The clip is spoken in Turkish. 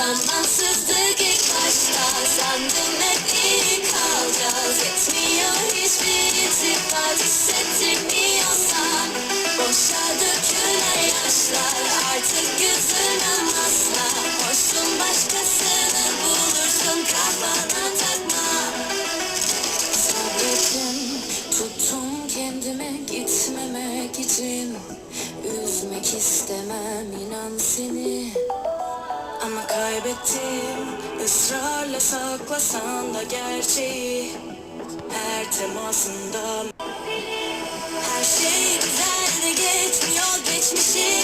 Zamansızdık ilk başta Sandım hep iyi kalacağız. Yetmiyor hiçbir iltifat. Hissettirmiyorsa Boşa dökülen yaşlar. Artık gözün asla Hoşsun başkasını bulursun Kafana takma. Sabrettim Tuttum kendime gitmemek için. Üzmek istemem inan seni. Ama kaybettim. Israrla saklasan da gerçeği. Her temasında Her şey güzel de geçmiyor geçmişin izleri